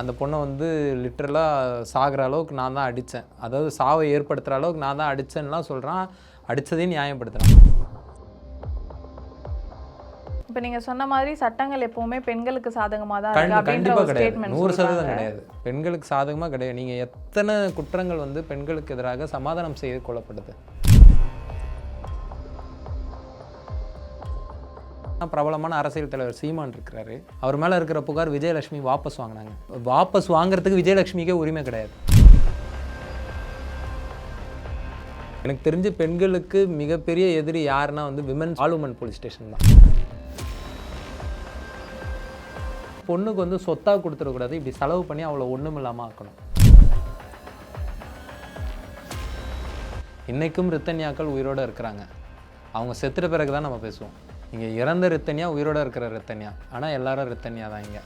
அந்த பொண்ணை வந்து லிட்ரலாக சாகிற அளவுக்கு நான் தான் அடித்தேன். அதாவது சாவை ஏற்படுத்துகிற அளவுக்கு நான் தான் அடித்தேன்லாம் சொல்கிறான் அடித்ததையும் நியாயப்படுத்துகிறான் இப்போ நீங்க சொன்ன மாதிரி சட்டங்கள் எப்பவுமே பெண்களுக்கு சாதகமா தான் இருக்கு அப்படின்ற ஒரு ஸ்டேட்மெண்ட் நூறு சதவீதம் கிடையாது. பெண்களுக்கு சாதகமாக கிடையாது. நீங்கள் எத்தனை குற்றங்கள் வந்து பெண்களுக்கு எதிராக சமாதானம் செய்து கொள்ளப்படுது? பிரபலமான அரசியல் தலைவர் சீமான் இருக்கிறாரு. அவர் மேலே இருக்கிற புகார் விஜயலட்சுமி வாபஸ் வாங்கினாங்க. வாபஸ் வாங்குறதுக்கு விஜயலட்சுமிக்கே உரிமை கிடையாது. எனக்கு தெரிஞ்சு பெண்களுக்கு மிகப்பெரிய எதிரி யாருன்னா வந்து விமன் ஆலுமன் போலீஸ் ஸ்டேஷன் தான். பொண்ணுக்கு வந்து சொத்தாக கொடுத்துடக்கூடாது. இப்படி செலவு பண்ணி அவளை ஒன்றும் இல்லாமல் ஆக்கணும். இன்றைக்கும் ரித்தன்யாக்கள் உயிரோட இருக்கிறாங்க. அவங்க செத்துட்ட பிறகு தான் நம்ம பேசுவோம். இங்கே இறந்த ரத்தனியா உயிரோட இருக்கிற ரித்தன்யா. ஆனால் எல்லாரும் ரத்தனியா தான் இங்கே.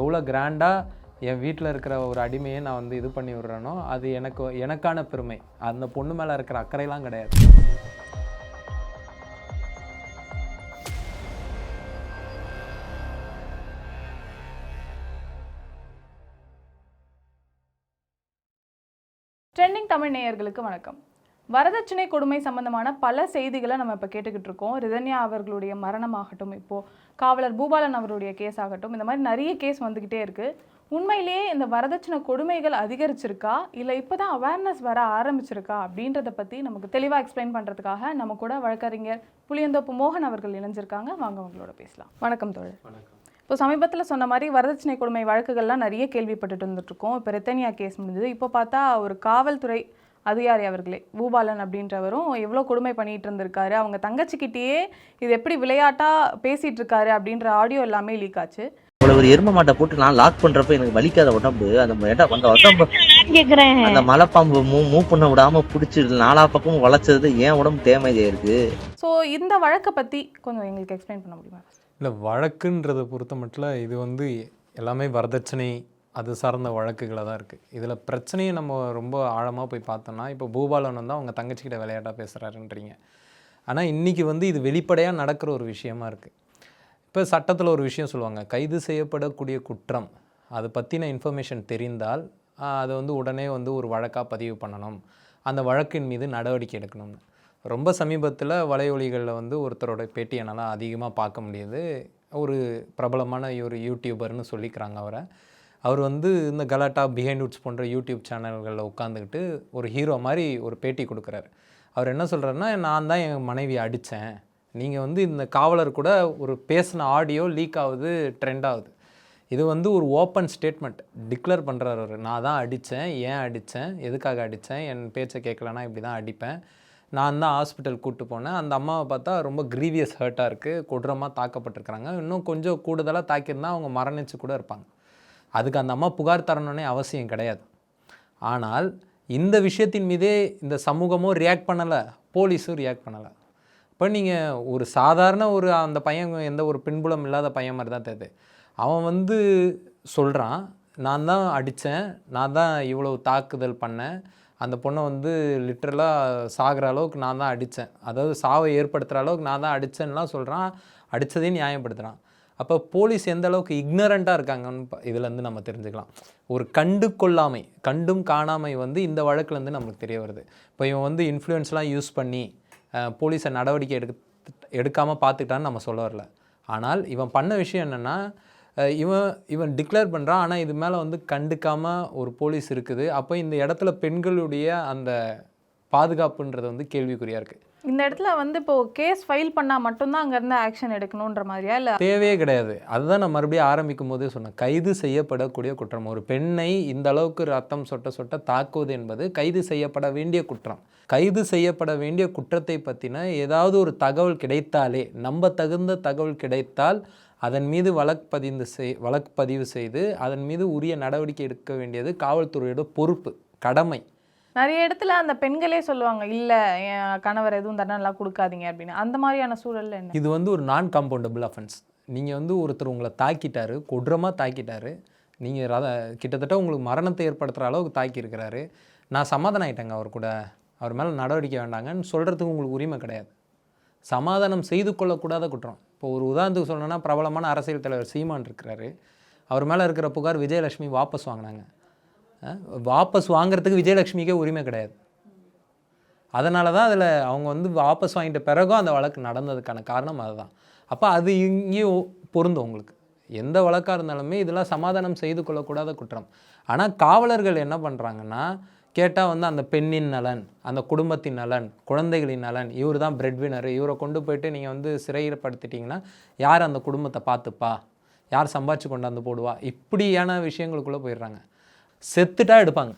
எவ்வளோ கிராண்டாக என் வீட்டில் இருக்கிற ஒரு அடிமையை நான் வந்து இது பண்ணி விடுறேனோ அது எனக்கு எனக்கான பெருமை. அந்த பொண்ணு மேலே இருக்கிற அக்கறையெல்லாம் கிடையாது. ட்ரெண்டிங் தமிழ் நேயர்களுக்கு வணக்கம். வரதட்சணை கொடுமை சம்பந்தமான பல செய்திகளை நம்ம இப்போ கேட்டுக்கிட்டு இருக்கோம். ரிதன்யா அவர்களுடைய மரணமாகட்டும் இப்போ காவலர் பூபாலன் அவருடைய கேஸ் ஆகட்டும் இந்த மாதிரி நிறைய கேஸ் வந்துக்கிட்டே இருக்கு. உண்மையிலேயே இந்த வரதட்சணை கொடுமைகள் அதிகரிச்சிருக்கா? இல்லை இப்போதான் அவேர்னஸ் வர ஆரம்பிச்சிருக்கா? அப்படின்றத பற்றி நமக்கு தெளிவாக எக்ஸ்பிளைன் பண்ணுறதுக்காக நம்ம கூட வழக்கறிஞர் புளியந்தோப்பு மோகன் அவர்கள் இணைஞ்சிருக்காங்க. வாங்க அவங்களோட பேசலாம். வணக்கம் தோழர். வணக்கம். இப்போ சமீபத்தில் சொன்ன மாதிரி வரதட்சணை கொடுமை வழக்குகள்லாம் நிறைய கேள்விப்பட்டுட்டு வந்துட்டு இருக்கோம். இப்போ ரெத்தனியா கேஸ் முடிஞ்சது. இப்போ பார்த்தா ஒரு காவல்துறை அதிகாரி அவர்களே பூபாலன் அப்படின்றவரும் எவ்வளோ கொடுமை பண்ணிட்டு இருந்திருக்காரு. அவங்க தங்கச்சிக்கிட்டேயே இது எப்படி விளையாட்டா பேசிட்டு இருக்காரு அப்படின்ற ஆடியோ எல்லாமே லீக் ஆச்சு. ஒரு எரும மாட்டை போட்டு நான் லாக் பண்றப்ப எனக்கு வலிக்காத உடம்பு. அந்த அந்த உடம்பு? கேக்குறேன்? அந்த மலைப்பாம்பு மூ மூவ் பண்ண விடாம பிடிச்சி நாலா பக்கமும் வளைச்சது ஏன் உடம்பு டேமேஜ் ஆயிருக்கு ஸோ இந்த வழக்கை பற்றி கொஞ்சம் எங்களுக்கு எக்ஸ்பிளைன் பண்ண முடியுமா இல்லை வழக்குன்றதை பொறுத்த மட்டும் இது வந்து எல்லாமே வரதட்சணை அது சார்ந்த வழக்குகளை தான் இருக்குது இதில் பிரச்சனையை நம்ம ரொம்ப ஆழமாக போய் பார்த்தோம்னா இப்போ பூபாலன் வந்து அவங்க தங்கச்சிக்கிட்ட விளையாட்டாக பேசுகிறாருன்றீங்க ஆனால் இன்றைக்கி வந்து இது வெளிப்படையாக நடக்கிற ஒரு விஷயமா இருக்குது இப்போ சட்டத்தில் ஒரு விஷயம் சொல்லுவாங்க கைது செய்யப்படக்கூடிய குற்றம் அதை பற்றின இன்ஃபர்மேஷன் தெரிந்தால் அதை வந்து உடனே வந்து ஒரு வழக்காக பதிவு பண்ணணும். அந்த வழக்கின் மீது நடவடிக்கை எடுக்கணும்னு. ரொம்ப சமீபத்தில் வலையொலிகளில் வந்து ஒருத்தரோட பேட்டி என்னால் அதிகமாக பார்க்க முடியுது. ஒரு பிரபலமான ஒரு யூடியூபர்னு சொல்லிக்கிறாங்க அவரை. அவர் வந்து இந்த கலாட்டா பிஹைண்ட் உட்ஸ் போன்ற யூடியூப் சேனல்களில் உட்காந்துக்கிட்டு ஒரு ஹீரோ மாதிரி ஒரு பேட்டி கொடுக்குறாரு. அவர் என்ன சொல்கிறாருன்னா நான் தான் என் மனைவியை அடித்தேன். நீங்கள் வந்து இந்த காவலர் கூட ஒரு பேசின ஆடியோ லீக் ஆகுது ட்ரெண்ட் ஆகுது. இது வந்து ஒரு ஓப்பன் ஸ்டேட்மெண்ட் டிக்ளேர் பண்ணுறாரு அவர். நான் தான் அடித்தேன். ஏன் அடித்தேன்? எதுக்காக அடித்தேன்? என் பேச்சை கேட்கலனா இப்படி தான் அடிப்பேன். நான் தான் ஹாஸ்பிட்டல் கூப்பிட்டு போனேன். அந்த அம்மாவை பார்த்தா ரொம்ப க்ரீவியஸ் ஹர்ட்டாக இருக்குது கொடூரமாக தாக்கப்பட்டிருக்கிறாங்க. இன்னும் கொஞ்சம் கூடுதலாக தாக்கியிருந்தால் அவங்க மரணிச்சு கூட இருப்பாங்க. அதுக்கு அந்த அம்மா புகார் தரணுன்னே அவசியம் கிடையாது. ஆனால் இந்த விஷயத்தின் மீதே இந்த சமூகமும் ரியாக்ட் பண்ணலை போலீஸும் ரியாக்ட் பண்ணலை. இப்போ நீங்கள் ஒரு சாதாரண ஒரு அந்த பையன் எந்த ஒரு பின்புலம் இல்லாத பையன் மாதிரி தான் தெரியுது. அவன் வந்து சொல்கிறான் நான் தான் அடித்தேன் நான் தான் இவ்வளவு தாக்குதல் பண்ணேன். அந்த பொண்ணை வந்து லிட்ரலாக சாகிற அளவுக்கு நான் தான் அடித்தேன் அதாவது சாவை ஏற்படுத்துகிற அளவுக்கு நான் தான் அடித்தேன்லாம் சொல்கிறான் அடித்ததையும் நியாயப்படுத்துகிறான் அப்போ போலீஸ் எந்த அளவுக்கு இக்னரண்ட்டாக இருக்காங்கன்னு ப- இதுலேருந்து நம்ம தெரிஞ்சுக்கலாம். ஒரு கண்டு கொள்ளாமை கண்டும் காணாமை வந்து இந்த வழக்குலேருந்து நமக்கு தெரிய வருது. இப்போ இவன் வந்து இன்ஃப்ளூயன்ஸ்லாம் யூஸ் பண்ணி போலீஸை நடவடிக்கை எடுக்க எடுக்காமல் பார்த்துக்கிட்டான்னு நம்ம சொல்ல வரல. ஆனால் இவன் பண்ண விஷயம் என்னென்னா இவன் இவன் டிக்ளேர் பண்ணுறான் ஆனால் இது மேலே வந்து கண்டுக்காமல் ஒரு போலீஸ் இருக்குது. அப்போ இந்த இடத்துல பெண்களுடைய அந்த பாதுகாப்புன்றது வந்து கேள்விக்குறியாக இருக்குது இந்த இடத்துல வந்து இப்போ கேஸ் ஃபைல் பண்ணால் மட்டும்தான் அங்கேருந்து ஆக்ஷன் எடுக்கணுன்ற மாதிரியா? இல்லை தேவையே கிடையாது. அதுதான் நான் மறுபடியும் ஆரம்பிக்கும் போதே சொன்னேன். கைது செய்யப்படக்கூடிய குற்றம். ஒரு பெண்ணை இந்த அளவுக்கு ரத்தம் சொட்ட சொட்ட தாக்குவது என்பது கைது செய்யப்பட வேண்டிய குற்றம். கைது செய்யப்பட வேண்டிய குற்றத்தை பற்றின ஏதாவது ஒரு தகவல் கிடைத்தாலே நம்ப தகுந்த தகவல் கிடைத்தால் அதன் மீது வழக்கு பதிந்து செய் வழக்கு பதிவு செய்து அதன் மீது உரிய நடவடிக்கை எடுக்க வேண்டியது காவல்துறையோட பொறுப்பு கடமை. நிறைய இடத்துல அந்த பெண்களே சொல்லுவாங்க இல்லை என் கணவர் எதுவும் தண்டனைலாம் கொடுக்காதீங்க அப்படின்னு. அந்த மாதிரியான சூழல்ல என்ன? இது வந்து ஒரு நான் காம்பவுண்டபிள் அஃபென்ஸ் நீங்கள் வந்து ஒருத்தர் உங்களை தாக்கிட்டாரு கொடூரமாக தாக்கிட்டாரு நீங்கள் ரத கிட்டத்தட்ட உங்களுக்கு மரணத்தை ஏற்படுத்துகிற அளவுக்கு தாக்கியிருக்கிறாரு. நான் சமாதானம் ஆயிட்டேங்க அவர் கூட. அவர் மேலே நடவடிக்கை வேண்டாங்கன்னு சொல்கிறதுக்கு உங்களுக்கு உரிமை கிடையாது. சமாதானம் செய்து கொள்ளக்கூடாத குற்றம். இப்போ ஒரு உதாரணத்துக்கு சொல்லணும்னா பிரபலமான அரசியல் தலைவர் சீமான் இருக்கிறாரு. அவர் மேலே இருக்கிற புகார் விஜயலட்சுமி வாபஸ் வாங்கினாங்க. வாபஸ் வாங்குறதுக்கு விஜயலட்சுமிக்கே உரிமை கிடையாது. அதனால தான் அதில் அவங்க வந்து வாபஸ் வாங்கிட்ட பிறகும் அந்த வழக்கு நடந்ததுக்கான காரணம் அதுதான். அப்போ அது இங்கேயும் பொருந்தும் உங்களுக்கு. எந்த வழக்காக இருந்தாலுமே இதெல்லாம் சமாதானம் செய்து கொள்ளக்கூடாத குற்றம். ஆனால் காவலர்கள் என்ன பண்ணுறாங்கன்னா கேட்டால் வந்து அந்த பெண்ணின் நலன் அந்த குடும்பத்தின் நலன் குழந்தைகளின் நலன் இவர் தான் பிரெட் வினர் இவரை கொண்டு போயிட்டு நீங்கள் வந்து சிறையிடப்படுத்திட்டிங்கன்னா யார் அந்த குடும்பத்தை பார்த்துப்பா? யார் சம்பாதிச்சு கொண்டாந்து போடுவா? இப்படியான விஷயங்களுக்குள்ளே போயிடுறாங்க. செத்துட்டா எடுப்பாங்க.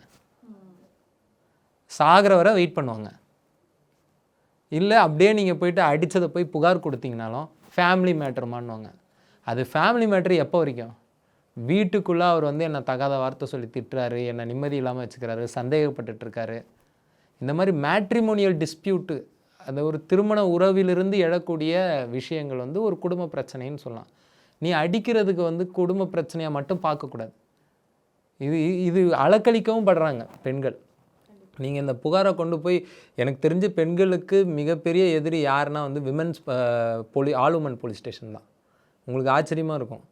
சாகிற வரை வெயிட் பண்ணுவாங்க. இல்லை அப்படியே நீங்கள் போயிட்டு அடித்ததை போய் புகார் கொடுத்தீங்கனாலும் ஃபேமிலி மேட்டருமான்னுவாங்க அது ஃபேமிலி மேட்ரு எப்போ வரைக்கும்? வீட்டுக்குள்ளே அவர் வந்து என்னை தகாத வார்த்தை சொல்லி திட்டுறாரு என்னை நிம்மதி இல்லாமல் வச்சுக்கிறாரு சந்தேகப்பட்டுட்ருக்காரு இந்த மாதிரி மேட்ரிமோனியல் டிஸ்பியூட்டு அந்த ஒரு திருமண உறவிலிருந்து எழக்கூடிய விஷயங்கள் வந்து ஒரு குடும்ப பிரச்சனைன்னு சொல்லலாம். நீ அடிக்கிறதுக்கு வந்து குடும்ப பிரச்சனையாக மட்டும் பார்க்கக்கூடாது. இது இது அலக்கழிக்கவும் படுறாங்க பெண்கள். நீங்கள் இந்த புகாரை கொண்டு போய் எனக்கு தெரிஞ்ச பெண்களுக்கு மிகப்பெரிய எதிரி யாருன்னா வந்து விமென்ஸ் போலி ஆளுமன் போலீஸ் ஸ்டேஷன் தான். உங்களுக்கு ஆச்சரியமாக இருக்கும்.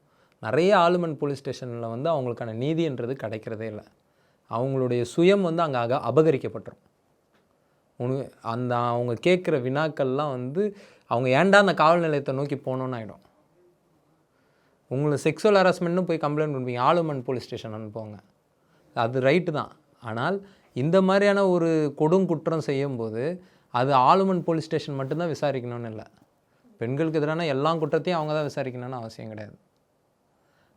நிறைய ஆளுமன் போலீஸ் ஸ்டேஷனில் வந்து அவங்களுக்கான நீதின்றது கிடைக்கிறதே இல்லை. அவங்களுடைய சுயம் வந்து அங்கே அக அபகரிக்கப்பட்டுரும். உனக்கு அந்த அவங்க கேட்குற வினாக்கள்லாம் வந்து அவங்க ஏன்டா அந்த காவல் நிலையத்தை நோக்கி போகணுன்னு ஆகிடும் உங்களை செக்ஸுவல் ஹராஸ்மெண்ட்னு போய் கம்ப்ளைண்ட் பண்ணுவீங்க. ஆலுமன் போலீஸ் ஸ்டேஷன் அனுப்புவாங்க. அது ரைட்டு தான். ஆனால் இந்த மாதிரியான ஒரு கொடுங்குற்றம் செய்யும்போது அது ஆலுமன் போலீஸ் ஸ்டேஷன் மட்டும்தான் விசாரிக்கணும்னு இல்லை. பெண்களுக்கு எதிரான எல்லா குற்றத்தையும் அவங்க தான் விசாரிக்கணும்னு அவசியம் கிடையாது.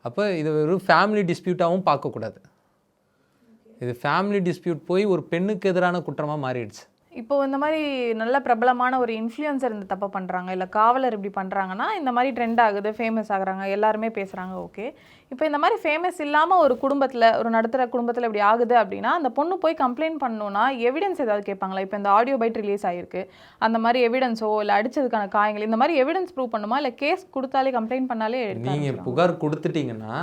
அப்போ இது ஒரு ஃபேமிலி டிஸ்பியூட்டாகவும் பார்க்கக்கூடாது. இது ஃபேமிலி டிஸ்பியூட் போய் ஒரு பெண்ணுக்கு எதிரான குற்றமாக மாறிடுச்சு. இப்போ இந்த மாதிரி நல்ல பிரபலமான ஒரு இன்ஃப்ளூயன்சர் இந்த தப்பை பண்ணுறாங்க இல்லை காவலர் இப்படி பண்ணுறாங்கன்னா இந்த மாதிரி ட்ரெண்ட் ஆகுது ஃபேமஸ் ஆகுறாங்க எல்லாருமே பேசுகிறாங்க ஓகே இப்போ இந்த மாதிரி ஃபேமஸ் இல்லாமல் ஒரு குடும்பத்தில் ஒரு நடுத்தர குடும்பத்தில் இப்படி ஆகுது அப்படின்னா அந்த பொண்ணு போய் கம்ப்ளைண்ட் பண்ணணும்னா எவிடன்ஸ் ஏதாவது கேட்பாங்களா? இப்போ இந்த ஆடியோ பைட் ரிலீஸ் ஆகிருக்கு அந்த மாதிரி எவிடன்ஸோ இல்லை அடிச்சதுக்கான காயங்கள் இந்த மாதிரி எவிடன்ஸ் ப்ரூவ் பண்ணுமா? இல்லை கேஸ் கொடுத்தாலே கம்ப்ளைண்ட் பண்ணாலே நீங்கள். புகார் கொடுத்துட்டீங்கன்னா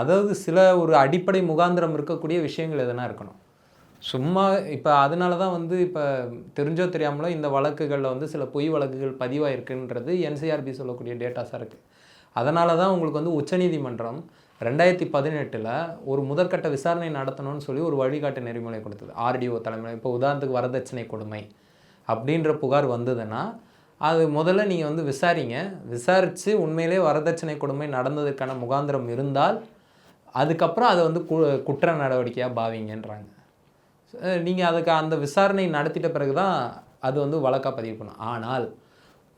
அதாவது சில ஒரு அடிப்படை முகாந்திரம் இருக்கக்கூடிய விஷயங்கள் எதனா இருக்கணும். சும்மா இப்போ அதனால தான் வந்து இப்போ தெரிஞ்சோ தெரியாமலோ இந்த வழக்குகளில் வந்து சில பொய் வழக்குகள் பதிவாயிருக்குன்றது என்சிஆர்பி சொல்லக்கூடிய டேட்டாஸாக இருக்குது அதனால தான் உங்களுக்கு வந்து உச்சநீதிமன்றம் ரெண்டாயிரத்தி பதினெட்டில் ஒரு முதற்கட்ட விசாரணை நடத்தணும்னு சொல்லி ஒரு வழிகாட்டு நெறிமுறை கொடுத்தது. ஆர்டிஓ தலைமையில் இப்போ உதாரணத்துக்கு வரதட்சணை கொடுமை அப்படின்ற புகார் வந்ததுன்னா அது முதல்ல நீங்கள் வந்து விசாரிங்க. விசாரித்து உண்மையிலே வரதட்சணை கொடுமை நடந்ததுக்கான முகாந்திரம் இருந்தால் அதுக்கப்புறம் அதை வந்து கு குற்ற நடவடிக்கையாக பாவிங்கன்றாங்க. நீங்கள் அதுக்கு அந்த விசாரணை நடத்திட்ட பிறகு தான் அது வந்து வழக்காக பதிவு பண்ணும். ஆனால்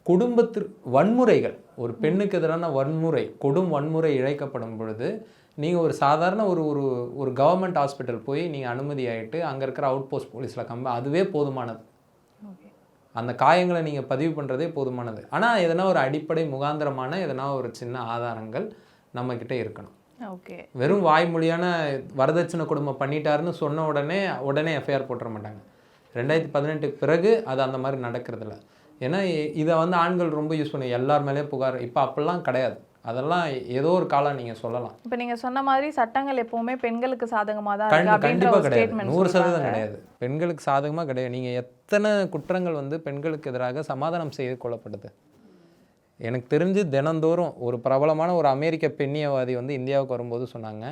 குடும்பத்து வன்முறைகள் ஒரு பெண்ணுக்கு எதிரான வன்முறை கொடும் வன்முறை இழைக்கப்படும் பொழுது நீங்கள் ஒரு சாதாரண ஒரு ஒரு ஒரு கவர்மெண்ட் ஹாஸ்பிட்டல் போய் நீங்கள் அனுமதி ஆகிட்டு அங்கே இருக்கிற அவுட் போஸ்ட் போலீஸில் கம்ப அதுவே போதுமானது. அந்த காயங்களை நீங்கள் பதிவு பண்ணுறதே போதுமானது. ஆனால் எதனா ஒரு அடிப்படை முகாந்திரமான எதனா ஒரு சின்ன ஆதாரங்கள் நம்மக்கிட்ட இருக்கணும். வெறும் வாய்மொழியான வரதட்சணை குடும்பம் பண்ணிட்டாருன்னு சொன்ன உடனே உடனே எஃப்ஐஆர் போட்டுற மாட்டாங்க. ரெண்டாயிரத்தி பதினெட்டுக்கு பிறகு அது அந்த மாதிரி நடக்கிறதில்ல. ஏன்னா இதை வந்து ஆண்கள் ரொம்ப யூஸ் பண்ணி எல்லார் மேலேயும் புகார். இப்போ அப்படிலாம் கிடையாது. அதெல்லாம் ஏதோ ஒரு காலம் நீங்கள் சொல்லலாம். இப்போ நீங்க சொன்ன மாதிரி சட்டங்கள் எப்பவுமே பெண்களுக்கு சாதகமாக தான் கண்டிப்பாக கிடையாது. நூறு சதவீதம் கிடையாது. பெண்களுக்கு சாதகமாக கிடையாது. நீங்கள் எத்தனை குற்றங்கள் வந்து பெண்களுக்கு எதிராக சமாதானம் செய்து கொள்ளப்படுது? எனக்கு தெரிஞ்சு தினந்தோறும் ஒரு பிரபலமான ஒரு அமெரிக்க பெண்ணியவாதி வந்து இந்தியாவுக்கு வரும்போது சொன்னாங்க.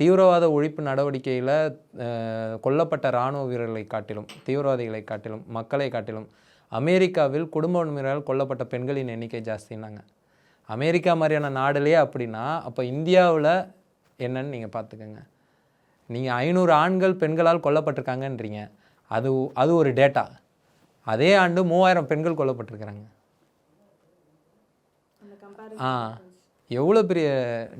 தீவிரவாத ஒழிப்பு நடவடிக்கையில் கொல்லப்பட்ட இராணுவ வீரர்களை காட்டிலும் தீவிரவாதிகளை காட்டிலும் மக்களை காட்டிலும் அமெரிக்காவில் குடும்ப வன்முறையால் கொல்லப்பட்ட பெண்களின் எண்ணிக்கை ஜாஸ்தின்னாங்க. அமெரிக்கா மாதிரியான நாடுலேயே அப்படின்னா அப்போ இந்தியாவில் என்னன்னு நீங்கள் பார்த்துக்கோங்க நீங்கள் ஐநூறு ஆண்கள் பெண்களால் கொல்லப்பட்டிருக்காங்கன்றீங்க. அது அது ஒரு டேட்டா. அதே ஆண்டு மூவாயிரம் பெண்கள் கொல்லப்பட்டிருக்கிறாங்க. ஆ எவ்வளோ பெரிய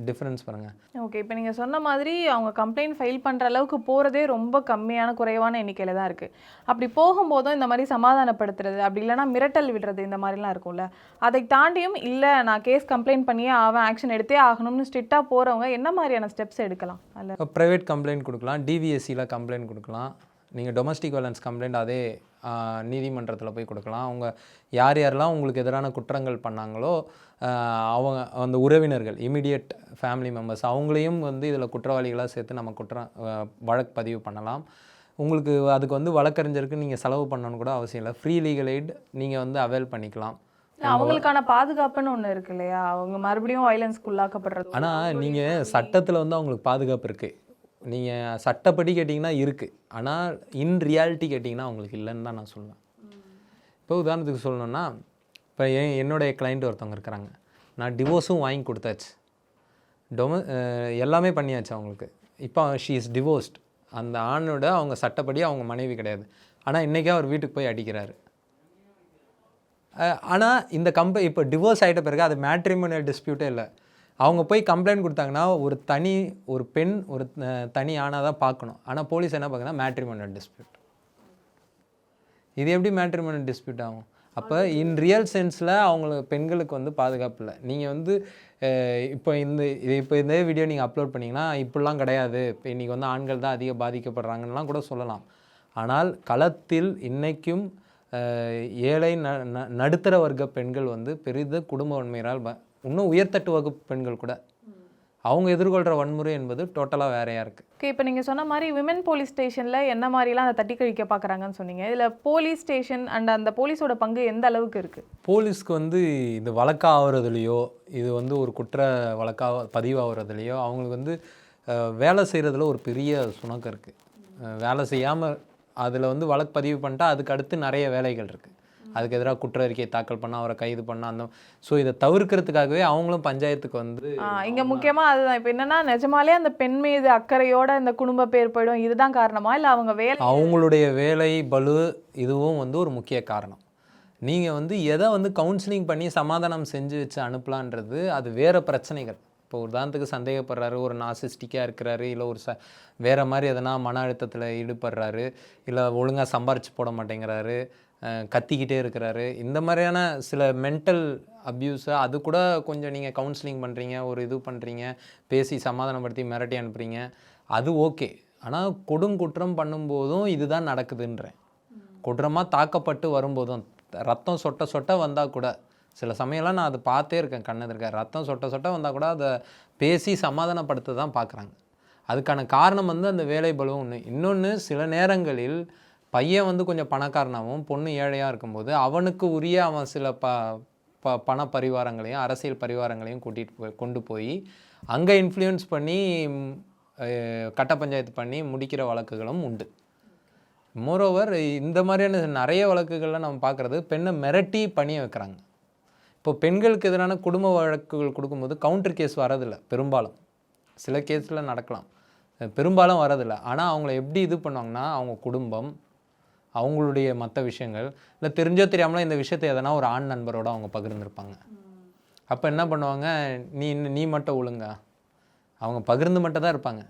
டிஃப்ரென்ஸ் பாருங்கள் ஓகே இப்போ நீங்கள் சொன்ன மாதிரி அவங்க கம்ப்ளைண்ட் ஃபைல் பண்ணுற அளவுக்கு போகிறதே ரொம்ப கம்மியான குறைவான எண்ணிக்கையில் தான் இருக்குது அப்படி போகும்போதும் இந்த மாதிரி சமாதானப்படுத்துறது அப்படி இல்லைன்னா மிரட்டல் விடுறது இந்த மாதிரிலாம் இருக்கும்ல. அதை தாண்டியும் இல்லை நான் கேஸ் கம்ப்ளைண்ட் பண்ணியே ஆவேன் ஆக்ஷன் எடுத்தே ஆகணும்னு ஸ்ட்ரிக்டாக போகிறவங்க என்ன மாதிரியான ஸ்டெப்ஸ் எடுக்கலாம்? இப்போ ப்ரைவேட் கம்ப்ளைண்ட் கொடுக்கலாம் டிவிஎஸ்சியில் கம்ப்ளைண்ட் கொடுக்கலாம். நீங்கள் டொமஸ்டிக் வயலன்ஸ் கம்ப்ளைண்ட் அதே நீதிமன்றத்தில் போய் கொடுக்கலாம். அவங்க யார் யாரெல்லாம் உங்களுக்கு எதிரான குற்றங்கள் பண்ணாங்களோ அவங்க அந்த உறவினர்கள் இமிடியட் ஃபேமிலி மெம்பர்ஸ் அவங்களையும் வந்து இதில் குற்றவாளிகளாக சேர்த்து நம்ம குற்றம் வழக்கு பதிவு பண்ணலாம். உங்களுக்கு அதுக்கு வந்து வழக்கறிஞருக்கு நீங்கள் செலவு பண்ணணும்னு கூட அவசியம் இல்லை. ஃப்ரீ லீகல் எய்ட் நீங்கள் வந்து அவைல் பண்ணிக்கலாம். அவங்களுக்கான பாதுகாப்புன்னு ஒண்ணு இருக்கு இல்லையா? அவங்க மறுபடியும் வயலன்ஸ்க்கு உள்ளாக்கப்படுறது. ஆனால் நீங்கள் சட்டத்தில் வந்து அவங்களுக்கு பாதுகாப்பு இருக்குது நீங்கள் சட்டப்படி கேட்டிங்கன்னா இருக்குது ஆனால் இன் ரியாலிட்டி கேட்டிங்கன்னா அவங்களுக்கு இல்லைன்னு தான் நான் சொல்லுவேன் இப்போ உதாரணத்துக்கு சொல்லணும்னா இப்போ என் என்னுடைய கிளைண்ட் ஒருத்தவங்க இருக்கிறாங்க. நான் டிவோர்ஸும் வாங்கி கொடுத்தாச்சு. டொம எல்லாமே பண்ணியாச்சு அவங்களுக்கு. இப்போ ஷீ இஸ் டிவோர்ஸ்ட் அந்த ஆணோட அவங்க சட்டப்படி அவங்க மனைவி கிடையாது. ஆனால் இன்றைக்கே அவர் வீட்டுக்கு போய் அடிக்கிறாரு. ஆனால் இந்த கம்பெனி இப்போ டிவோர்ஸ் ஆகிட்ட பிறகு அது மேட்ரிமோனியல் டிஸ்பியூட்டே இல்லை. அவங்க போய் கம்ப்ளைண்ட் கொடுத்தாங்கன்னா ஒரு தனி ஒரு பெண் ஒரு தனி ஆணாக தான் பார்க்கணும். ஆனால் போலீஸ் என்ன பார்க்குன்னா மேட்ரிமோனியல் டிஸ்பியூட் இது எப்படி மேட்ரிமோனியல் டிஸ்பியூட் ஆகும்? அப்போ இன் ரியல் சென்ஸில் அவங்களுக்கு பெண்களுக்கு வந்து பாதுகாப்பு இல்லை. நீங்கள் வந்து இப்போ இந்த இது இப்போ இந்த வீடியோ நீங்கள் அப்லோட் பண்ணிங்கன்னா இப்படிலாம் கிடையாது. இப்போ இன்றைக்கி வந்து ஆண்கள் தான் அதிக பாதிக்கப்படுறாங்கலாம் கூட சொல்லலாம். ஆனால் களத்தில் இன்னைக்கும் அஹ், ஏழை ந நடுத்தர வர்க்க பெண்கள் வந்து பெரித குடும்ப வன்மையினால் ப- இன்னும் உயர்தட்டு வகுப்பு பெண்கள் கூட. அவங்க எதிர்கொள்கிற வன்முறை என்பது டோட்டலாக வேறையாக இருக்குது ஓகே இப்போ நீங்கள் சொன்ன மாதிரி விமன் போலீஸ் ஸ்டேஷனில் என்ன மாதிரிலாம் அந்த தட்டி கழிக்க பார்க்குறாங்கன்னு சொன்னீங்க. இதில் போலீஸ் ஸ்டேஷன் அண்ட் அந்த போலீஸோட பங்கு எந்த அளவுக்கு இருக்குது போலீஸ்க்கு வந்து இது வழக்காகிறதுலையோ இது வந்து ஒரு குற்ற வழக்கா பதிவாகிறதுலையோ அவங்களுக்கு வந்து வேலை செய்கிறதுல ஒரு பெரிய சுணக்கம் இருக்குது வேலை செய்யாமல் அதில் வந்து வழக்கு பதிவு பண்ணிட்டா அதுக்கு அடுத்து நிறைய வேலைகள் இருக்குது அதுக்கு எதிராக குற்ற அறிக்கை தாக்கல் பண்ண அவரை கைது பண்ண அந்த ஸோ இதை தவிர்க்கிறதுக்காகவே அவங்களும் பஞ்சாயத்துக்கு வந்து இங்கே முக்கியமாக அதுதான். இப்போ என்னன்னா நிஜமாலே அந்த பெண் மீது அக்கறையோட இந்த குடும்ப பேர் போயிடும். இதுதான் காரணமா? இல்லை அவங்க வேலை அவங்களுடைய வேலை பளு இதுவும் வந்து ஒரு முக்கிய காரணம். நீங்கள் வந்து எதை வந்து கவுன்சிலிங் பண்ணி சமாதானம் செஞ்சு வச்சு அனுப்பலான்றது அது வேறு பிரச்சனைகள். இப்போ உதாரணத்துக்கு சந்தேகப்படுறாரு ஒரு நாசிஸ்டிக்காக இருக்கிறாரு இல்லை ஒரு ச வேறு மாதிரி எதனா மன அழுத்தத்தில் ஈடுபடுறாரு இல்லை ஒழுங்காக சம்பாரிச்சு போட மாட்டேங்கிறாரு கத்திக்கிட்டே இருக்கிறாரு. இந்த மாதிரியான சில மென்டல் அப்யூஸை அது கூட கொஞ்சம் நீங்கள் கவுன்சிலிங் பண்ணுறீங்க ஒரு இது பண்ணுறீங்க பேசி சமாதானப்படுத்தி மிரட்டி அனுப்புகிறீங்க அது ஓகே ஆனால் கொடுங்குற்றம் பண்ணும்போதும் இதுதான் நடக்குதுன்றேன். குற்றமாக தாக்கப்பட்டு வரும்போதும் ரத்தம் சொட்ட சொட்ட வந்தால் கூட சில சமயம்லாம் நான் அதை பார்த்தே இருக்கேன் கண்ணெதிர்க்க ரத்தம் சொட்ட சொட்ட வந்தால் கூட அதை பேசி சமாதானப்படுத்த தான் பார்க்குறாங்க. அதுக்கான காரணம் வந்து அந்த வேலை பலு ஒன்று இன்னொன்று சில நேரங்களில் பையன் வந்து கொஞ்சம் பணக்காரனாகவும் பொண்ணு ஏழையாக இருக்கும்போது அவனுக்கு உரிய அவன் சில ப ப பண பரிவாரங்களையும் அரசியல் பரிவாரங்களையும் கூட்டிகிட்டு போய் கொண்டு போய் அங்கே இன்ஃப்ளூயன்ஸ் பண்ணி கட்ட பஞ்சாயத்து பண்ணி முடிக்கிற வழக்குகளும் உண்டு. மோரோவர் இந்த மாதிரியான நிறைய வழக்குகள்லாம் நம்ம பார்க்குறது பெண்ணை மிரட்டி பணிய வைக்கிறாங்க. இப்போ பெண்களுக்கு எதிரான குடும்ப வழக்குகள் கொடுக்கும்போது கவுண்டர் கேஸ் வரதில்லை பெரும்பாலும். சில கேஸில் நடக்கலாம். பெரும்பாலும் வரதில்லை. ஆனால் அவங்கள எப்படி இது பண்ணுவாங்கன்னா அவங்க குடும்பம் அவங்களுடைய மற்ற விஷயங்கள். இல்லை தெரிஞ்சோ தெரியாமலோ இந்த விஷயத்தை எதனா ஒரு ஆண் நண்பரோட அவங்க பகிர்ந்திருப்பாங்க. அப்போ என்ன பண்ணுவாங்க? நீ நீ மட்டும் ஒழுங்கா. அவங்க பகிர்ந்து மட்டும் தான் இருப்பாங்க.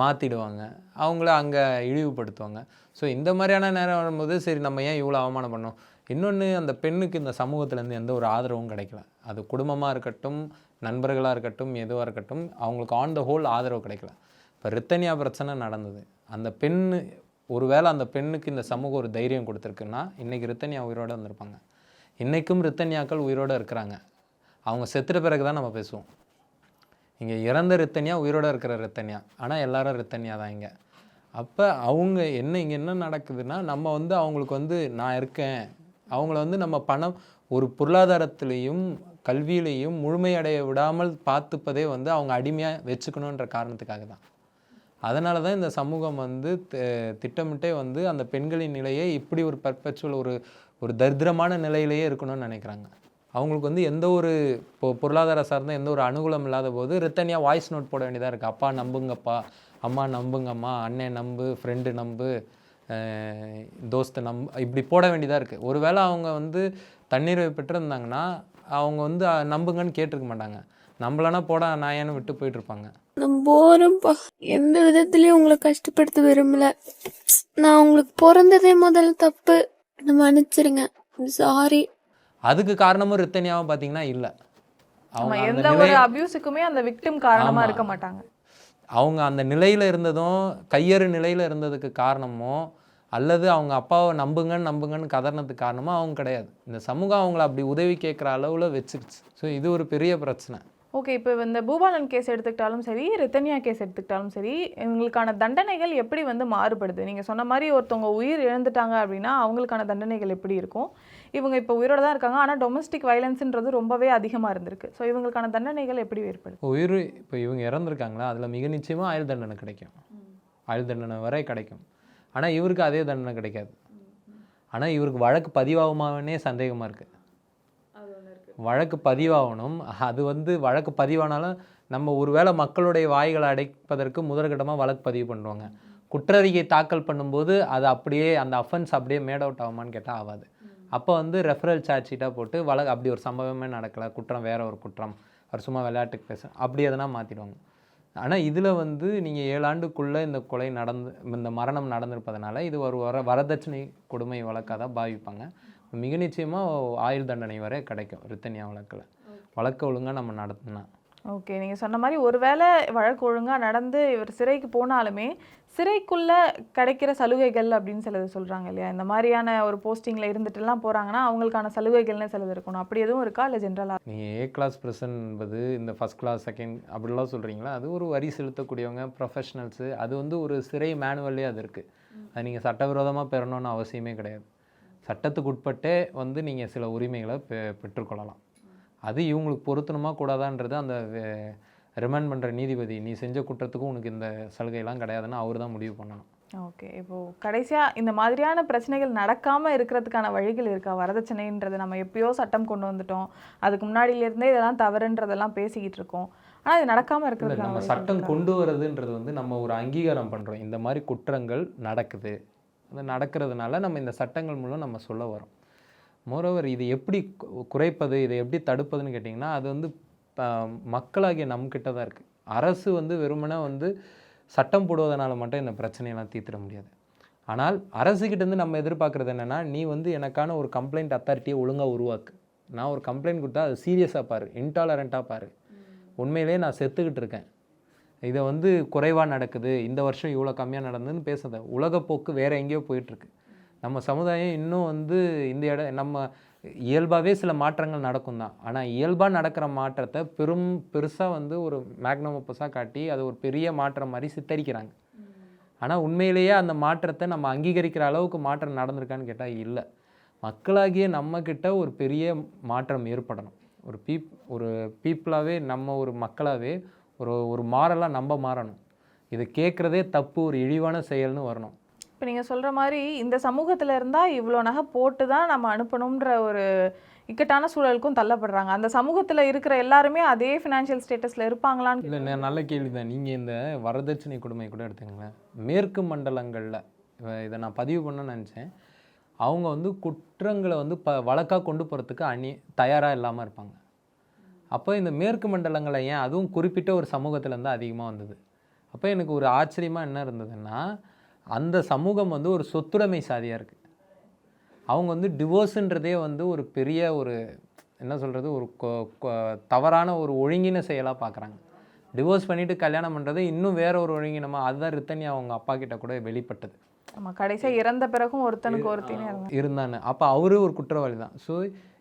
மாற்றிடுவாங்க அவங்கள அங்கே இழிவுபடுத்துவாங்க. ஸோ இந்த மாதிரியான நேரம் வரும்போது சரி நம்ம ஏன் இவ்வளோ அவமானம் பண்ணோம்? இன்னொன்று அந்த பெண்ணுக்கு இந்த சமூகத்துலேருந்து எந்த ஒரு ஆதரவும் கிடைக்கல. அது குடும்பமாக இருக்கட்டும் நண்பர்களாக இருக்கட்டும் எதுவாக இருக்கட்டும் அவங்களுக்கு ஆன் த ஹோல் ஆதரவு கிடைக்கல. இப்போ ரித்தனியா பிரச்சனை நடந்தது. அந்த பெண் ஒருவேளை அந்த பெண்ணுக்கு இந்த சமூகம் ஒரு தைரியம் கொடுத்துருக்குன்னா இன்றைக்கி ரித்தனியா உயிரோட வந்திருப்பாங்க. இன்றைக்கும் ரித்தன்யாக்கள் உயிரோடு இருக்கிறாங்க. அவங்க செத்துட்ட பிறகு தான் நம்ம பேசுவோம். இங்கே இறந்த ரித்தன்யா உயிரோடு இருக்கிற ரித்தன்யா. ஆனால் எல்லாரும் ரித்தனியா தான் இங்கே. அப்போ அவங்க என்ன இங்கே என்ன நடக்குதுன்னா நம்ம வந்து அவங்களுக்கு வந்து நான் இருக்கேன். அவங்கள வந்து நம்ம பணம் ஒரு பொருளாதாரத்திலையும் கல்வியிலையும் முழுமையடைய விடாமல் பார்த்துப்பதே வந்து அவங்க அடிமையாக வச்சுக்கணுன்ற காரணத்துக்காக தான். அதனால தான் இந்த சமூகம் வந்து திட்டமிட்டே வந்து அந்த பெண்களின் நிலையை இப்படி ஒரு பர்பச்சுவல் ஒரு ஒரு தரித்திரமான நிலையிலேயே இருக்கணும்னு நினைக்கிறாங்க. அவங்களுக்கு வந்து எந்த ஒரு இப்போ பொருளாதார சார்ந்த எந்த ஒரு அனுகூலம் இல்லாத போது ரித்தனியாக வாய்ஸ் நோட் போட வேண்டியதாக இருக்குது அப்பா நம்புங்கப்பா அம்மா நம்புங்கம்மா அண்ணன் நம்பு ஃப்ரெண்டு நம்பு தோஸ்து நம்பு இப்படி போட வேண்டியதாக இருக்குது ஒருவேளை அவங்க வந்து தண்ணீரை பெற்றிருந்தாங்கன்னா அவங்க வந்து நம்புங்கன்னு கேட்டிருக்க மாட்டாங்க. நம்மளானா போட நான் ஏன்னு விட்டு போயிட்டுருப்பாங்க. நான் போறேன்ப்பா எந்த விதத்துலயும் உங்களை கஷ்டப்படுத்த விரும்பல. நான் உங்களுக்கு பிறந்ததே முதல்ல தப்பு. என்னை மன்னிச்சிருங்க. சாரி அதுக்கு காரணமும் ரித்தனியாவும் பார்த்தீங்கன்னா இல்லை. அவங்க அந்த எந்த நிலை ஒரு அபியூஸுக்குமே அந்த விக்டிம் காரணமா ஆமா. இருக்க மாட்டாங்க. அவங்க அந்த நிலையில் இருந்ததும் கையறு நிலையில் இருந்ததுக்கு காரணமோ அல்லது அவங்க அப்பாவை நம்புங்கன்னு நம்புங்கன்னு கதறினதுக்கு காரணமோ அவங்க கிடையாது. இந்த சமூகம் அவங்கள அப்படி உதவி கேட்குற அளவில் வச்சுருச்சு. ஸோ இது ஒரு பெரிய பிரச்சனை. ஓகே இப்போ இந்த பூபாலன் கேஸ் எடுத்துக்கிட்டாலும் சரி ரித்தன்யா கேஸ் எடுத்துக்கிட்டாலும் சரி இவங்களுக்கான தண்டனைகள் எப்படி வந்து மாறுபடுது? நீங்கள் சொன்ன மாதிரி ஒருத்தவங்க உயிர் இழந்துட்டாங்க அப்படின்னா அவங்களுக்கான தண்டனைகள் எப்படி இருக்கும்? இவங்க இப்போ உயிரோட தான் இருக்காங்க ஆனால் டொமஸ்டிக் வயலன்ஸ்ன்றது ரொம்பவே அதிகமாக இருந்திருக்கு. ஸோ இவங்களுக்கான தண்டனைகள் எப்படி ஏற்படுது உயிர் இப்போ இவங்க இறந்துருக்காங்களா அதில் மிக நிச்சயமாக ஆயுள் தண்டனை கிடைக்கும். ஆயுள் தண்டனை வரை கிடைக்கும். ஆனால் இவருக்கு அதே தண்டனை கிடைக்காது. ஆனால் இவருக்கு வழக்கு பதிவாகுமானே சந்தேகமாக இருக்குது வழக்கு பதிவாகணும். அது வந்து வழக்கு பதிவானாலும் நம்ம ஒருவேளை மக்களுடைய வாய்களை அடைப்பதற்கு முதற்கட்டமாக வழக்கு பதிவு பண்ணுவாங்க. குற்றறிக்கை தாக்கல் பண்ணும்போது அது அப்படியே அந்த அஃபென்ஸ் அப்படியே மேட் அவுட் ஆகுமான்னு கேட்டால் ஆகாது. அப்போ வந்து ரெஃபரல் சார்ஜ் ஷீட்டாக போட்டு வழக்கு அப்படி ஒரு சம்பவமே நடக்கலை குற்றம் வேற ஒரு குற்றம் அவர் சும்மா விளையாட்டுக்கு பேச அப்படி எதனா மாற்றிடுவாங்க ஆனால் இதில் வந்து நீங்கள் ஏழு ஆண்டுக்குள்ளே இந்த கொலை நடந்து இந்த மரணம் நடந்திருப்பதனால இது ஒரு வர வரதட்சணை கொடுமை வழக்காக தான் பாவிப்பாங்க. மிக நிச்சயமாக ஆயுள் தண்டனை வரை கிடைக்கும் ரித்தன்யா வழக்கில் வழக்கு ஒழுங்காக நம்ம நடத்தினா ஓகே நீங்கள் சொன்ன மாதிரி ஒருவேளை வழக்கு ஒழுங்காக நடந்து இவர் சிறைக்கு போனாலுமே சிறைக்குள்ளே கிடைக்கிற சலுகைகள் அப்படின்னு சிலது சொல்கிறாங்க இல்லையா? இந்த மாதிரியான ஒரு போஸ்டிங்கில் இருந்துட்டுலாம் போகிறாங்கன்னா அவங்களுக்கான சலுகைகள்னு சிலது இருக்கணும். அப்படி எதுவும் இருக்கா? இல்லை ஜென்ரலாக நீங்கள் ஏ கிளாஸ் ப்ரெசன் என்பது இந்த ஃபஸ்ட் கிளாஸ் செகண்ட் அப்படிலாம் சொல்கிறீங்களா அது ஒரு வரி செலுத்தக்கூடியவங்க ப்ரொஃபஷனல்ஸு அது வந்து ஒரு சிறை மேனுவல்லே அது இருக்குது அது நீங்கள் சட்டவிரோதமாக பெறணும்னு அவசியமே கிடையாது. சட்டத்துக்கு உட்பட்டே வந்து நீங்கள் சில உரிமைகளை பெ பெற்றுக்கொள்ளலாம். அது இவங்களுக்கு பொருத்தணுமா கூடாதான்றது அந்த ரிமைண்ட் பண்ணுற நீதிபதி நீ செஞ்ச குற்றத்துக்கும் உனக்கு இந்த சலுகையெல்லாம் கிடையாதுன்னு அவர் தான் முடிவு பண்ணணும். ஓகே. இப்போது கடைசியாக இந்த மாதிரியான பிரச்சனைகள் நடக்காமல் இருக்கிறதுக்கான வழிகள் இருக்கா? வரதட்சணைன்றது நம்ம எப்பயோ சட்டம் கொண்டு வந்துட்டோம். அதுக்கு முன்னாடியிலேருந்தே இதெல்லாம் தவறுன்றதெல்லாம் பேசிக்கிட்டு இருக்கோம். ஆனால் இது நடக்காமல் இல்லை இருக்கிறதுக்கான நம்ம சட்டம்? கொண்டு வரதுன்றது வந்து நம்ம ஒரு அங்கீகாரம் பண்ணுறோம் இந்த மாதிரி குற்றங்கள் நடக்குது. நடக்கிறதுனால நம்ம இந்த சட்டங்கள் மூலம் நம்ம சொல்ல வரோம் மோரோவர் இது எப்படி குறைப்பது இதை எப்படி தடுப்பதுன்னு கேட்டிங்கன்னா அது வந்து மக்களாகிய நம்மக்கிட்ட தான் இருக்குது அரசு வந்து வெறுமனே வந்து சட்டம் போடுவதனால மட்டும் இந்த பிரச்சனையெல்லாம் தீர்த்திட முடியாது. ஆனால் அரசுக்கிட்டேருந்து நம்ம எதிர்பார்க்குறது என்னென்னா நீ வந்து எனக்கான ஒரு கம்ப்ளைண்ட் அத்தாரிட்டியை ஒழுங்காக உருவாக்கு. நான் ஒரு கம்ப்ளைண்ட் கொடுத்தா அது சீரியஸாக பாரு இன்டாலரண்ட்டாக பாரு. உண்மையிலேயே நான் செத்துக்கிட்டு இருக்கேன். இதை வந்து குறைவாக நடக்குது. இந்த வருஷம் இவ்வளோ கம்மியாக நடந்ததுன்னு பேசுறது உலகப்போக்கு வேறு எங்கேயோ போயிட்டுருக்கு. நம்ம சமுதாயம் இன்னும் வந்து இந்த இட நம்ம இயல்பாகவே சில மாற்றங்கள் நடக்கும் தான். ஆனால் இயல்பாக நடக்கிற மாற்றத்தை பெரும் பெருசாக வந்து ஒரு மேக்னோமப்பஸாக காட்டி அது ஒரு பெரிய மாற்றம் மாதிரி சித்தரிக்கிறாங்க. ஆனால் உண்மையிலேயே அந்த மாற்றத்தை நம்ம அங்கீகரிக்கிற அளவுக்கு மாற்றம் நடந்திருக்கான்னு கேட்டால் இல்லை. மக்களாகிய நம்மக்கிட்ட ஒரு பெரிய மாற்றம் ஏற்படணும். ஒரு பீப் ஒரு பீப்புளாகவே நம்ம ஒரு மக்களாகவே ஒரு ஒரு மாறலாக நம்ம மாறணும். இதை கேட்குறதே தப்பு ஒரு இழிவான செயல்னு வரணும். இப்போ நீங்கள் சொல்கிற மாதிரி இந்த சமூகத்தில் இருந்தால் இவ்வளோ நகை போட்டு தான் நம்ம அனுப்பணுன்ற ஒரு இக்கட்டான சூழலுக்கும் தள்ளப்படுறாங்க. அந்த சமூகத்தில் இருக்கிற எல்லாருமே அதே ஃபினான்ஷியல் ஸ்டேட்டஸில் இருப்பாங்களான்னு இல்லை நல்ல கேள்வி தான் நீங்கள் இந்த வரதட்சணை கொடுமை கூட எடுத்துங்களேன் மேற்கு மண்டலங்களில் இதை நான் பதிவு பண்ண நினச்சேன். அவங்க வந்து குற்றங்களை வந்து ப வழக்காக கொண்டு போகிறதுக்கு அணி தயாராக இல்லாமல் இருப்பாங்க. அப்போ இந்த மேற்கு மண்டலங்களை ஏன் அதுவும் குறிப்பிட்ட ஒரு சமூகத்துலேருந்து அதிகமாக வந்தது? அப்போ எனக்கு ஒரு ஆச்சரியமாக என்ன இருந்ததுன்னா அந்த சமூகம் வந்து ஒரு சொத்துடைமை சாதியாக இருக்குது அவங்க வந்து டிவோர்ஸுன்றதே வந்து ஒரு பெரிய ஒரு என்ன சொல்கிறது ஒரு தவறான ஒரு ஒழுங்கின செயலாக பார்க்குறாங்க டிவோர்ஸ் பண்ணிவிட்டு கல்யாணம் பண்ணுறது இன்னும் வேற ஒரு ஒழுங்கினமாக அதுதான் ரித்தனி அவங்க அப்பா கிட்ட கூட வெளிப்பட்டது. நம்ம கடைசியாக இறந்த பிறகும் ஒருத்தனுக்கு ஒருத்தினே இருந்தான்னு அப்போ அவரு ஒரு குற்றவாளி தான். ஸோ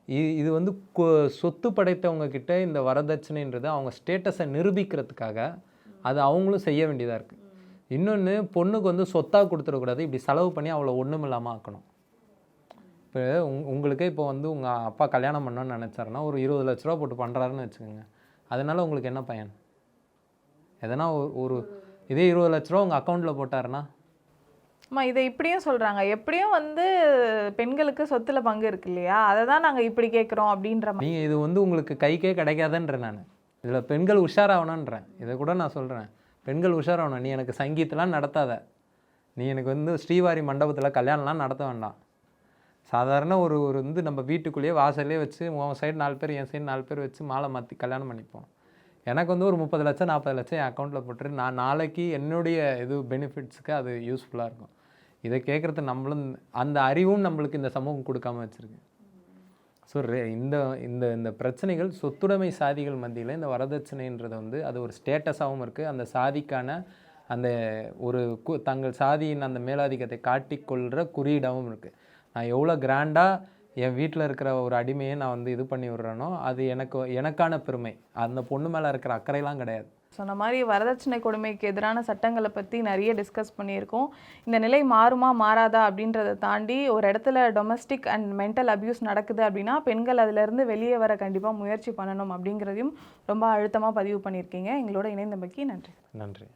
இது வந்து கொ- சொத்து படைத்தவங்க கிட்ட இந்த வரதட்சணைன்றது அவங்க ஸ்டேட்டஸை நிரூபிக்கிறதுக்காக அது அவங்களும் செய்ய வேண்டியதாக இருக்குது இன்னொன்று பொண்ணுக்கு வந்து சொத்தாக கொடுத்துடக்கூடாது. இப்படி செலவு பண்ணி அவளை ஒன்றும் இல்லாமல் ஆக்கணும். இப்போ உங் உங்களுக்கே இப்போ வந்து உங்கள் அப்பா கல்யாணம் பண்ணணும்னு நினச்சாருன்னா ஒரு இருபது லட்ச ரூபா போட்டு பண்ணுறாருன்னு வச்சுக்கோங்க. அதனால் உங்களுக்கு என்ன பயன்? எதனா ஒரு- ஒரு இதே இருபது லட்ச ரூபா உங்கள் அக்கௌண்ட்டில் போட்டாருன்னா அம்மா இதை இப்படியும் சொல்கிறாங்க எப்படியும் வந்து பெண்களுக்கு சொத்தில் பங்கு இருக்கு இல்லையா? அதை தான் நாங்கள் இப்படி கேட்குறோம் அப்படின்ற மாதிரி நீங்கள் இது வந்து உங்களுக்கு கைக்கே கிடைக்காதுன்றேன் நான். இதில் பெண்கள் உஷாராகணுன்றேன் இதை கூட நான் சொல்கிறேன் பெண்கள் உஷாராகணும் நீ எனக்கு சங்கீத்தெலாம் நடத்தாத. நீ எனக்கு வந்து ஸ்ரீவாரி மண்டபத்தில் கல்யாணம்லாம் நடத்த வேண்டாம். சாதாரண ஒரு ஒரு வந்து நம்ம வீட்டுக்குள்ளேயே வாசல்லே வச்சு உன் சைடு நாலு பேர் என் சைடு நாலு பேர் வச்சு மாலை மாற்றி கல்யாணம் பண்ணிப்போம். எனக்கு வந்து ஒரு முப்பது லட்சம் நாற்பது லட்சம் என் அக்கௌண்ட்டில் போட்டுரு. நான் நாளைக்கு என்னுடைய இது பெனிஃபிட்ஸுக்கு அது யூஸ்ஃபுல்லாக இருக்கும். இதை கேட்குறது நம்மளும் அந்த அறிவும் நம்மளுக்கு இந்த சமூகம் கொடுக்காம வச்சுருக்கு. ஸோ இந்த இந்த இந்த பிரச்சனைகள் சொத்துடைமை சாதிகள் மத்தியில் இந்த வரதட்சணைன்றது வந்து அது ஒரு ஸ்டேட்டஸாகவும் இருக்குது அந்த சாதிக்கான அந்த ஒரு கு தங்கள் சாதியின் அந்த மேலாதிக்கத்தை காட்டிக்கொள்கிற குறியீடாகவும் இருக்குது நான் எவ்வளோ கிராண்டாக என் வீட்டில் இருக்கிற ஒரு அடிமையை நான் வந்து இது பண்ணி விடுறேனோ அது எனக்கு எனக்கான பெருமை. அந்த பொண்ணு மேலே இருக்கிற அக்கறையெல்லாம் கிடையாது. சொன்ன மாதிரி வரதட்சணை கொடுமைக்கு எதிரான சட்டங்களை பற்றி நிறைய டிஸ்கஸ் பண்ணியிருக்கோம். இந்த நிலை மாறுமா மாறாதா அப்படின்றத தாண்டி ஒரு இடத்துல டொமஸ்டிக் அண்ட் மென்டல் அப்யூஸ் நடக்குது அப்படின்னா பெண்கள் அதிலிருந்து வெளியே வர கண்டிப்பாக முயற்சி பண்ணணும் அப்படிங்கிறதையும் ரொம்ப அழுத்தமாக பதிவு பண்ணியிருக்கீங்க. எங்களோட இணைந்தமைக்கு நன்றி. நன்றி.